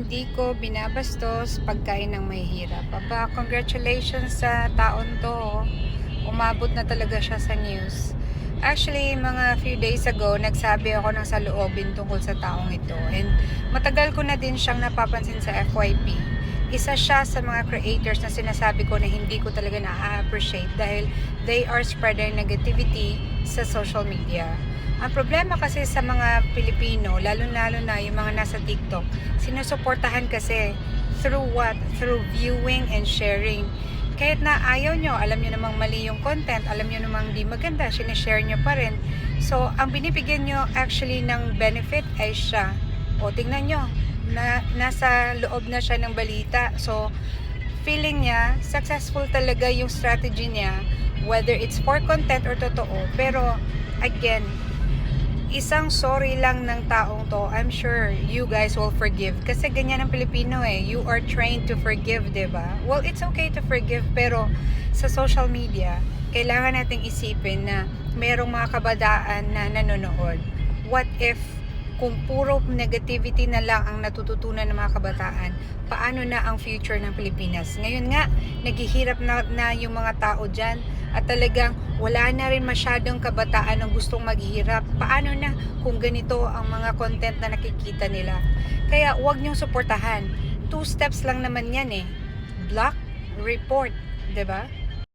hindi ko binabastos pagkain ng mahihirap. Aba, congratulations sa taon to. oh. Umabot na talaga siya sa news. Actually, mga few days ago, nagsabi ako ng saloobin tungkol sa taong ito. And matagal ko na din siyang napapansin sa FYP. Isa siya sa mga creators na sinasabi ko na hindi ko talaga na-appreciate dahil they are spreading negativity sa social media. Ang problema kasi sa mga Pilipino, lalo-lalo na yung mga nasa TikTok, sinusuportahan kasi through what? Through viewing and sharing. Kahit na ayaw nyo, alam nyo namang mali yung content, alam nyo namang di maganda, sinishare nyo pa rin. So, ang binibigyan nyo actually ng benefit ay siya. O, tingnan nyo, na, nasa loob na siya ng balita. So, feeling niya, successful talaga yung strategy niya, whether it's for content or totoo. Pero, again, isang sorry lang ng taong to, I'm sure you guys will forgive. Kasi ganyan ang Pilipino eh. You are trained to forgive, 'di ba? Well, it's okay to forgive, pero sa social media, kailangan nating isipin na merong mga kabadaan na nanonood. What if kung puro negativity na lang ang natututunan ng mga kabataan, paano na ang future ng Pilipinas? Ngayon nga, naghihirap na, na yung mga tao dyan at talagang wala na rin masyadong kabataan ang gustong maghihirap. Paano na kung ganito ang mga content na nakikita nila? Kaya huwag niyong suportahan. Two steps lang naman yan eh. Block, report, 'di ba?